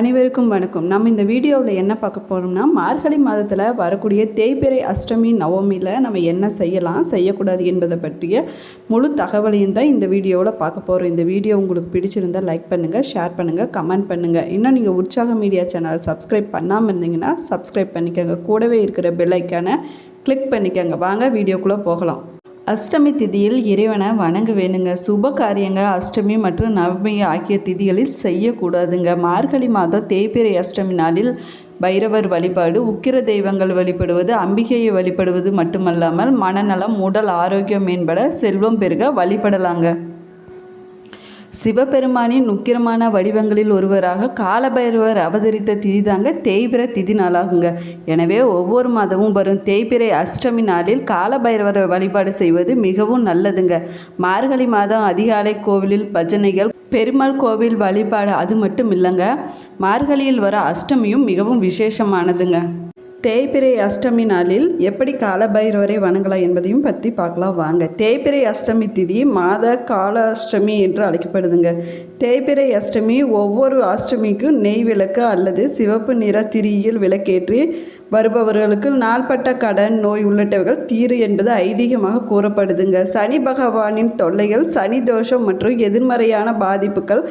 அனைவருக்கும் வணக்கம். நம்ம இந்த வீடியோவில் என்ன பார்க்க போகிறோம்னா மார்கழி மாதத்தில் வரக்கூடிய தேய்பிறை அஷ்டமி நவமியில் நம்ம என்ன செய்யலாம் செய்யக்கூடாது என்பதை பற்றிய முழு தகவலையும் தான் இந்த வீடியோவில் பார்க்க போகிறோம் இந்த வீடியோ உங்களுக்கு பிடிச்சிருந்தால் லைக் பண்ணுங்கள் ஷேர் பண்ணுங்கள் கமெண்ட் பண்ணுங்கள் இன்னும் நீங்கள் உற்சாக மீடியா சேனலை சப்ஸ்கிரைப் பண்ணாமல் இருந்தீங்கன்னா சப்ஸ்கிரைப் பண்ணிக்கோங்க. கூடவே இருக்கிற பெல் ஐக்கானை கிளிக் பண்ணிக்கோங்க. வாங்க வீடியோக்குள்ளே போகலாம். அஷ்டமி திதியில் இறைவனை வணங்க வேணுங்க சுப காரியங்க அஷ்டமி மற்றும் நவமி ஆகிய திதிகளில் செய்யக்கூடாதுங்க. மார்கழி மாதம் தேய்பிறை அஷ்டமி நாளில் பைரவர் வழிபாடு உக்கிர தெய்வங்கள் வழிபடுவது அம்பிகையை வழிபடுவது மட்டுமல்லாமல் மனநலம் உடல் ஆரோக்கியம் மேம்பட செல்வம் பெருக வழிபடலாங்க. சிவபெருமானின் முக்கியமான வடிவங்களில் ஒருவராக காலபைரவர் அவதரித்த திதி தாங்க தேய்பிர திதி நாளாகுங்க. எனவே ஒவ்வொரு மாதமும் வரும் தேய்பிரை அஷ்டமி நாளில் காலபைரவர் வழிபாடு செய்வது மிகவும் நல்லதுங்க. மார்கழி மாதம் அதிகாலை கோவிலில் பஜனைகள் பெருமாள் கோவில் வழிபாடு அது மட்டும் இல்லைங்க. மார்கழியில் வர அஷ்டமியும் மிகவும் விசேஷமானதுங்க. தேய்பிறை அஷ்டமி நாளில் எப்படி காலபைரவரை வணங்கலாம் என்பதையும் பற்றி பார்க்கலாம். வாங்க. தேய்பிறை அஷ்டமி திதி மாத கால அஷ்டமி என்று அழைக்கப்படுதுங்க. தேய்பிறை அஷ்டமி ஒவ்வொரு அஷ்டமிக்கும் நெய் விளக்கு அல்லது சிவப்பு நிற திரியில் விளக்கேற்றி வருபவர்களுக்கு நாள்பட்ட கடன் நோய் உள்ளிட்டவைகள் தீரு என்பது ஐதீகமாக கூறப்படுதுங்க. சனி பகவானின் தொல்லைகள் சனி தோஷம் மற்றும் எதிர்மறையான பாதிப்புகள்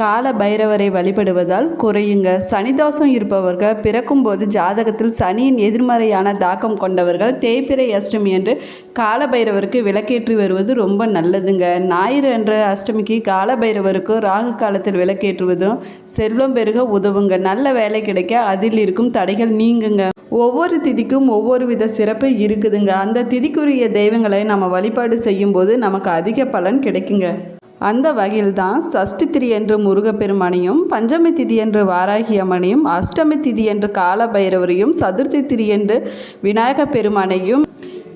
கால பைரவரை வழிபடுவதால் குறையுங்க. சனிதோஷம் இருப்பவர்கள் பிறக்கும்போது ஜாதகத்தில் சனியின் எதிர்மறையான தாக்கம் கொண்டவர்கள் தேய்பிரை அஷ்டமி என்று கால பைரவருக்கு விளக்கேற்றி வருவது ரொம்ப நல்லதுங்க. ஞாயிறு என்ற அஷ்டமிக்கு கால பைரவருக்கு ராகு காலத்தில் விளக்கேற்றுவதும் செல்வம் பெருக உதவுங்க. நல்ல வேலை கிடைக்க அதில் இருக்கும் தடைகள் நீங்குங்க. ஒவ்வொரு திதிக்கும் ஒவ்வொரு வித சிறப்பு இருக்குதுங்க. அந்த திதிக்குரிய தெய்வங்களை நம்ம வழிபாடு செய்யும்போது நமக்கு அதிக பலன் கிடைக்குங்க. அந்த வகையில் தான் சஷ்டி திதி என்று முருகப்பெருமானையும் பஞ்சமி திதி என்று வாராகி அம்மனையும் அஷ்டமி திதி என்று கால பைரவரையும் சதுர்த்தி திதி என்று விநாயக பெருமானையும்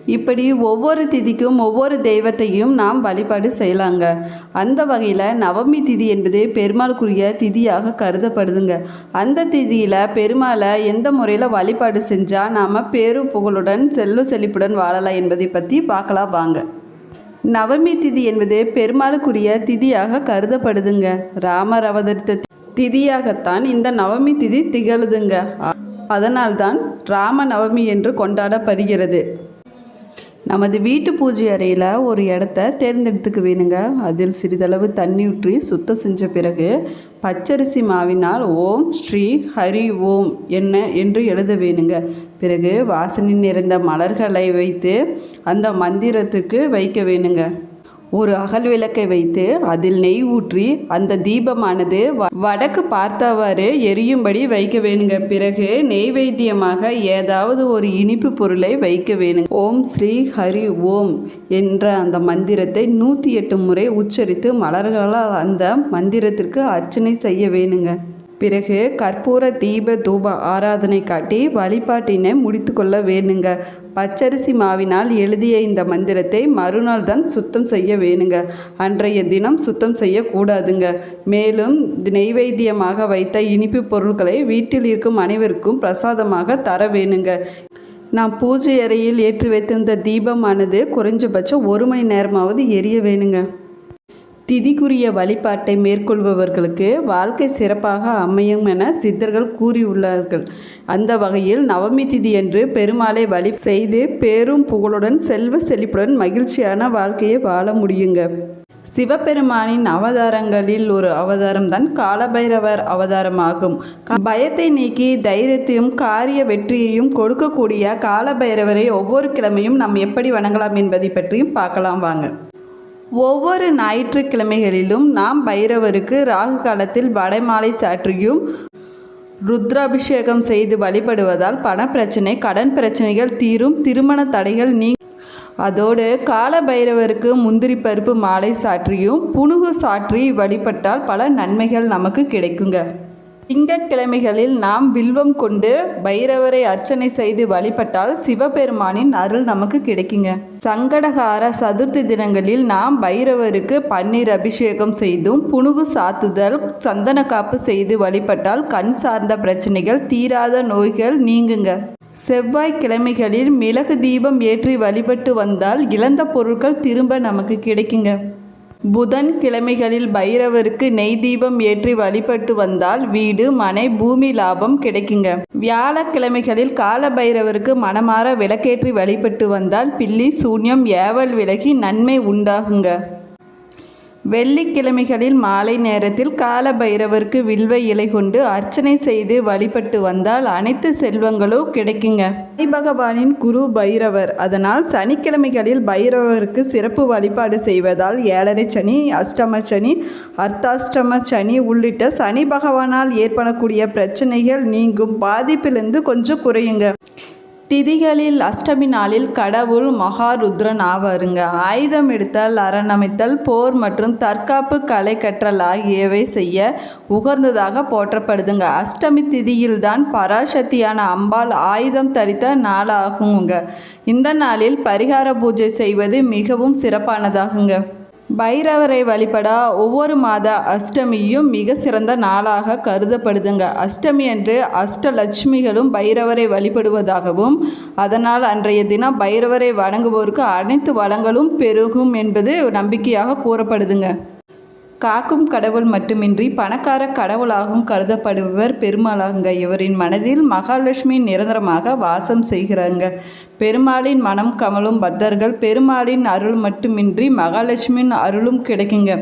இப்படி ஒவ்வொரு திதிக்கும் ஒவ்வொரு தெய்வத்தையும் நாம் வழிபாடு செய்யலாங்க. அந்த வகையில் நவமி திதி என்பது பெருமாளுக்குரிய திதியாக கருதப்படுதுங்க. அந்த திதியில் பெருமாளை எந்த முறையில் வழிபாடு செஞ்சால் நாம் பேரு புகழுடன் செல்வ செழிப்புடன் வாழலாம் என்பதை பற்றி பார்க்கலாம் வாங்க. நவமி திதி என்பது பெருமாளுக்குரிய திதியாக கருதப்படுதுங்க. ராமர் அவதரித்த திதியாகத்தான் இந்த நவமி திதி திகழுதுங்க. அதனால்தான் ராம நவமி என்று கொண்டாடப்படுகிறது. நமது வீட்டு பூஜை அறையில் ஒரு இடத்த தேர்ந்தெடுத்துக்க வேணுங்க அதில் சிறிதளவு தண்ணி ஊற்றி சுத்தம் செஞ்ச பிறகு பச்சரிசி மாவினால் ஓம் ஸ்ரீ ஹரி ஓம் என்ன என்று எழுத வேணுங்க பிறகு வாசனை நிறைந்த மலர்களை வைத்து அந்த மந்திரத்துக்கு வைக்க வேணுங்க. ஒரு அகல் விளக்கை வைத்து அதில் நெய் ஊற்றி அந்த தீபமானது வடக்கு பார்த்தவாறு எரியும்படி வைக்க வேணுங்க. பிறகு நெய்வேத்தியமாக ஏதாவது ஒரு இனிப்பு பொருளை வைக்க வேணுங்க. ஓம் ஸ்ரீ ஹரி ஓம் என்ற அந்த மந்திரத்தை நூற்றி எட்டு முறை உச்சரித்து மலர்களால் அந்த மந்திரத்திற்கு அர்ச்சனை செய்ய வேணுங்க. பிறகு கற்பூர தீப தூப ஆராதனை காட்டி வழிபாட்டினை முடித்து கொள்ள வேணுங்க. பச்சரிசி மாவினால் எழுதிய இந்த மந்திரத்தை மறுநாள் தான் சுத்தம் செய்ய வேணுங்க. அன்றைய தினம் சுத்தம் செய்யக்கூடாதுங்க. மேலும் நெய்வேத்தியமாக வைத்த இனிப்பு பொருட்களை வீட்டில் இருக்கும் அனைவருக்கும் பிரசாதமாக தர வேணுங்க. நான் பூஜை அறையில் ஏற்றி வைத்திருந்த தீபமானது குறைஞ்சபட்சம் ஒரு மணி நேரமாவது எரிய வேணுங்க. திதிக்குரிய வழிபாட்டை மேற்கொள்பவர்களுக்கு வாழ்க்கை சிறப்பாக அமையும் என சித்தர்கள் கூறியுள்ளார்கள். அந்த வகையில் நவமி திதி என்று பெருமாளை வழி செய்து பேரும் புகழுடன் செல்வ செழிப்புடன் மகிழ்ச்சியான வாழ்க்கையை வாழ முடியுங்க. சிவபெருமானின் அவதாரங்களில் ஒரு அவதாரம் தான் காலபைரவர் அவதாரமாகும். பயத்தை நீக்கி தைரியத்தையும் காரிய வெற்றியையும் கொடுக்கக்கூடிய காலபைரவரை ஒவ்வொரு கிழமையும் நாம் எப்படி வணங்கலாம் என்பதை பற்றியும் பார்க்கலாம் வாங்க. ஒவ்வொரு ஞாயிற்றுக்கிழமைகளிலும் நாம் பைரவருக்கு ராகு காலத்தில் வடைமாலை சாற்றியும் ருத்ராபிஷேகம் செய்து வழிபடுவதால் பணப்பிரச்சனை கடன் பிரச்சனைகள் தீரும் திருமண தடைகள் நீ அதோடு கால பைரவருக்கு முந்திரி பருப்பு மாலை சாற்றியும் புனுகு சாற்றி வழிபட்டால் பல நன்மைகள் நமக்கு கிடைக்குங்க. திங்கட்கிழமைகளில் நாம் வில்வம் கொண்டு பைரவரை அர்ச்சனை செய்து வழிபட்டால் சிவபெருமானின் அருள் நமக்கு கிடைக்குங்க. சங்கடகார சதுர்த்தி தினங்களில் நாம் பைரவருக்கு பன்னீர் அபிஷேகம் செய்தும் புனுகு சாத்துதல் சந்தன காப்பு செய்து வழிபட்டால் கண் சார்ந்த பிரச்சனைகள் தீராத நோய்கள் நீங்குங்க. செவ்வாய்க்கிழமைகளில் மிளகு தீபம் ஏற்றி வழிபட்டு வந்தால் இழந்த பொருட்கள் திரும்ப நமக்கு கிடைக்குங்க. புதன் கிழமைகளில் பைரவருக்கு நெய் தீபம் ஏற்றி வழிபட்டு வந்தால் வீடு மனை பூமி லாபம் கிடைக்குங்க. வியாழக்கிழமைகளில் கால பைரவருக்கு மனமாற விளக்கேற்றி வழிபட்டு வந்தால் பில்லி சூன்யம் ஏவல் விலகி நன்மை உண்டாகுங்க. வெள்ளிக்கிழமைகளில் மாலை நேரத்தில் கால பைரவருக்கு வில்வ இலை கொண்டு அர்ச்சனை செய்து வழிபட்டு வந்தால் அனைத்து செல்வங்களும் கிடைக்குங்க. சனி பகவானின் குரு பைரவர். அதனால் சனிக்கிழமைகளில் பைரவருக்கு சிறப்பு வழிபாடு செய்வதால் ஏழரை சனி அஷ்டம சனி அர்த்தாஷ்டம சனி உள்ளிட்ட சனி பகவானால் ஏற்படக்கூடிய பிரச்சனைகள் நீங்கும். பாதிப்பிலிருந்து கொஞ்சம் குறையுங்க. திதிகளில் அஷ்டமி நாளில் கடவுள் மகாருத்ரன் ஆவாருங்க. ஆயுதம் எடுத்தல் அரணமைத்தல் போர் மற்றும் தற்காப்பு கலை கற்றல் ஆகியவை செய்ய உகர்ந்ததாக போற்றப்படுதுங்க. அஷ்டமி திதியில்தான் பராசக்தியான அம்பாள் ஆயுதம் தரித்த நாளாகுங்க. இந்த நாளில் பரிகார பூஜை செய்வது மிகவும் சிறப்பானதாகுங்க. பைரவரை வழிபட ஒவ்வொரு மாத அஷ்டமியும் மிக சிறந்த நாளாக கருதப்படுதுங்க. அஷ்டமி அன்று அஷ்டலட்சுமிகளும் பைரவரை வழிபடுவதாகவும் அதனால் அன்றைய தினம் பைரவரை வணங்குவோருக்கு அனைத்து வளங்களும் பெருகும் என்பது நம்பிக்கையாக கூறப்படுதுங்க. காக்கும் கடவுள் மட்டுமின்றி பணக்கார கடவுளாகவும் கருதப்படுபவர் பெருமாளாகுங்க. இவரின் மனதில் மகாலட்சுமி நிரந்தரமாக வாசம் செய்கிறாங்க. பெருமாளின் மனம் கமலும் பக்தர்கள் பெருமாளின் அருள் மட்டுமின்றி மகாலட்சுமியின் அருளும் கிடைக்குங்க.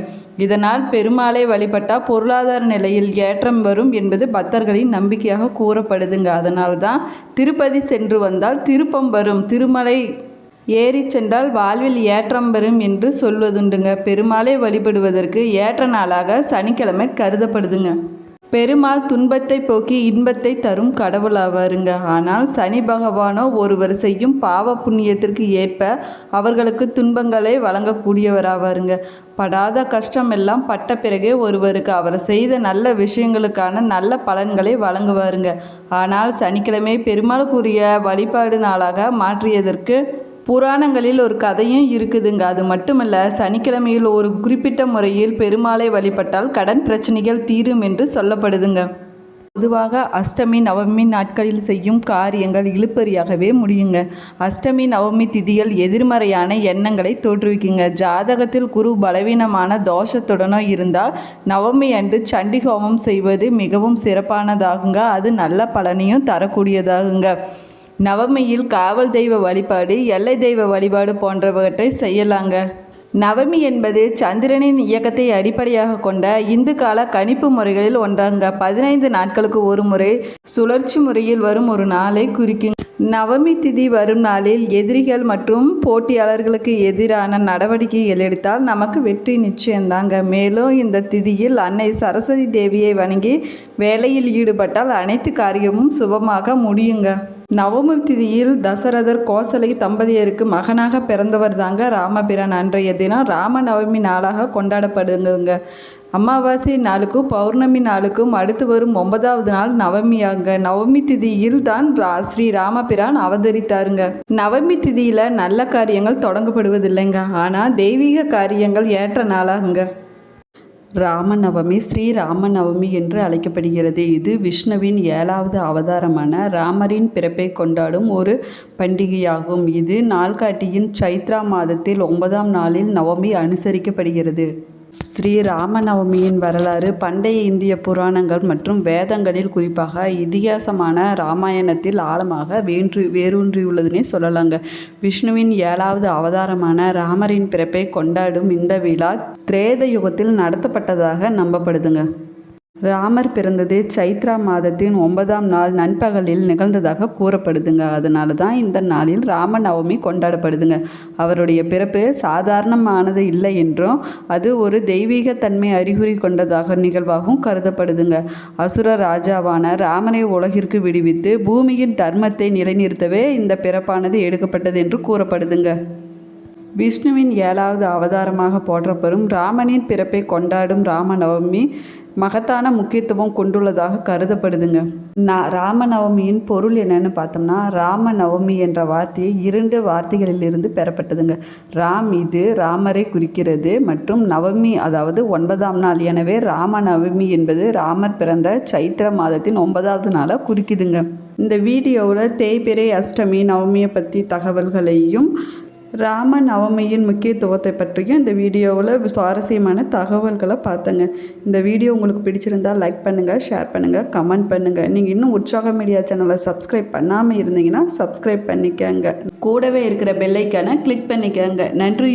இதனால் பெருமாளை வழிபட்டால் பொருளாதார நிலையில் ஏற்றம் வரும் என்பது பக்தர்களின் நம்பிக்கையாக கூறப்படுதுங்க. அதனால தான் திருப்பதி சென்று வந்தால் திருப்பம் வரும். திருமலை ஏறி சென்றால் வாழ்வில் ஏற்றம் பெறும் என்று சொல்வதுண்டுங்க. பெருமாளை வழிபடுவதற்கு ஏற்ற நாளாக சனிக்கிழமை கருதப்படுதுங்க. பெருமாள் துன்பத்தை போக்கி இன்பத்தை தரும் கடவுளாவாருங்க ஆனால் சனி பகவானோ ஒருவர் செய்யும் பாவ புண்ணியத்திற்கு ஏற்ப அவர்களுக்கு துன்பங்களை வழங்கக்கூடியவராவாருங்க படாத கஷ்டம் எல்லாம் பட்ட பிறகே ஒருவருக்கு அவர் செய்த நல்ல விஷயங்களுக்கான நல்ல பலன்களை வழங்குவாருங்க. ஆனால் சனிக்கிழமை பெருமாளுக்குரிய வழிபாடு நாளாக மாற்றியதற்கு புராணங்களில் ஒரு கதையும் இருக்குதுங்க. அது மட்டுமல்ல சனிக்கிழமையில் ஒரு குறிப்பிட்ட முறையில் பெருமாளை வழிபட்டால் கடன் பிரச்சனைகள் தீரும் என்று சொல்லப்படுதுங்க. பொதுவாக அஷ்டமி நவமி நாட்களில் செய்யும் காரியங்கள் இழுப்பறியாகவே முடியுங்க. அஷ்டமி நவமி திதிகள் எதிர்மறையான எண்ணங்களை தோற்றுவிக்குங்க. ஜாதகத்தில் குரு பலவீனமான தோஷத்துடனோ இருந்தால் நவமி அன்று சண்டி ஹோமம் செய்வது மிகவும் சிறப்பானதாகுங்க. அது நல்ல பலனையும் தரக்கூடியதாகுங்க. நவமியில் காவல் தெய்வ வழிபாடு எல்லை தெய்வ வழிபாடு போன்றவற்றை செய்யலாங்க. நவமி என்பது சந்திரனின் இயக்கத்தை அடிப்படையாக கொண்ட இந்து கால கணிப்பு முறைகளில் ஒன்றாங்க. பதினைந்து நாட்களுக்கு ஒரு முறை சுழற்சி முறையில் வரும் ஒரு நாளை குறிக்கும் நவமி திதி வரும் நாளில் எதிரிகள் மற்றும் போட்டியாளர்களுக்கு எதிரான நடவடிக்கைகள் எடுத்தால் நமக்கு வெற்றி நிச்சயம்தாங்க மேலும் இந்த திதியில் அன்னை சரஸ்வதி தேவியை வணங்கி வேலையில் ஈடுபட்டால் அனைத்து காரியமும் சுபமாக முடியுங்க. நவமி திதியில் தசரதர் கோசலை தம்பதியருக்கு மகனாக பிறந்தவர் தாங்க ராமபிரான். அன்றைய தினம் ராம நவமி நாளாக கொண்டாடப்படுங்க அமாவாசை நாளுக்கும் பௌர்ணமி நாளுக்கும் அடுத்து வரும் ஒன்பதாவது நாள் நவமியாங்க. நவமி திதியில் தான் ஸ்ரீ ராமபிரான் அவதரித்தாருங்க. நவமி திதியில் நல்ல காரியங்கள் தொடங்கப்படுவதில்லைங்க. ஆனால் தெய்வீக காரியங்கள் ஏற்ற நாளாகுங்க. ராமநவமி ஸ்ரீ ராமநவமி என்று அழைக்கப்படுகிறது. இது விஷ்ணுவின் ஏழாவது அவதாரமான ராமரின் பிறப்பை கொண்டாடும் ஒரு பண்டிகையாகும். இது நாள்காட்டியின் சைத்ரா மாதத்தில் ஒன்பதாம் நாளில் நவமி அனுசரிக்கப்படுகிறது. ஸ்ரீ ராமநவமியின் வரலாறு பண்டைய இந்திய புராணங்கள் மற்றும் வேதங்களில் குறிப்பாக இதிகாசமான ராமாயணத்தில் ஆழமாக வேன்று வேரூன்றியுள்ளதுன்னே சொல்லலாங்க. விஷ்ணுவின் ஏழாவது அவதாரமான ராமரின் பிறப்பை கொண்டாடும் இந்த விழா திரேத யுகத்தில் நடத்தப்பட்டதாக நம்பப்படுதுங்க. ராமர் பிறந்தது சைத்ரா மாதத்தின் ஒன்பதாம் நாள் நண்பகலில் நிகழ்ந்ததாக கூறப்படுதுங்க. அதனால தான் இந்த நாளில் ராமநவமி கொண்டாடப்படுதுங்க. அவருடைய பிறப்பு சாதாரணமானது இல்லை என்றும் அது ஒரு தெய்வீக தன்மை அறிகுறி கொண்டதாக நிகழ்வாகவும் கருதப்படுதுங்க. அசுர ராஜாவான ராமனை உலகிற்கு விடுவித்து பூமியின் தர்மத்தை நிலைநிறுத்தவே இந்த பிறப்பானது எடுக்கப்பட்டது என்று கூறப்படுதுங்க. விஷ்ணுவின் ஏழாவது அவதாரமாக போற்றப்படும் ராமனின் பிறப்பை கொண்டாடும் ராமநவமி மகத்தான முக்கியத்துவம் கொண்டுள்ளதாக கருதப்படுதுங்க. நான் ராமநவமியின் பொருள் என்னன்னு பார்த்தோம்னா ராமநவமி என்ற வார்த்தையை இரண்டு வார்த்தைகளிலிருந்து பெறப்பட்டதுங்க. ராம் இது ராமரை குறிக்கிறது மற்றும் நவமி அதாவது ஒன்பதாம் நாள். எனவே ராமநவமி என்பது ராமர் பிறந்த சைத்திர மாதத்தின் ஒன்பதாவது நாளை குறிக்குதுங்க. இந்த வீடியோவில் தேய்பிறை அஷ்டமி நவமியை பற்றி தகவல்களையும் ராம நவமியின் முக்கியத்துவத்தை பற்றியும் இந்த வீடியோவில் சுவாரஸ்யமான தகவல்களை பார்த்தங்க. இந்த வீடியோ உங்களுக்கு பிடிச்சிருந்தா லைக் பண்ணுங்கள் ஷேர் பண்ணுங்கள் கமெண்ட் பண்ணுங்கள் நீங்கள் இன்னும் உற்சாக மீடியா சேனலை சப்ஸ்கிரைப் பண்ணாமல் இருந்தீங்கன்னா சப்ஸ்கிரைப் பண்ணிக்கங்க. கூடவே இருக்கிற பெல்லைக்கான கிளிக் பண்ணிக்கங்க. நன்றி.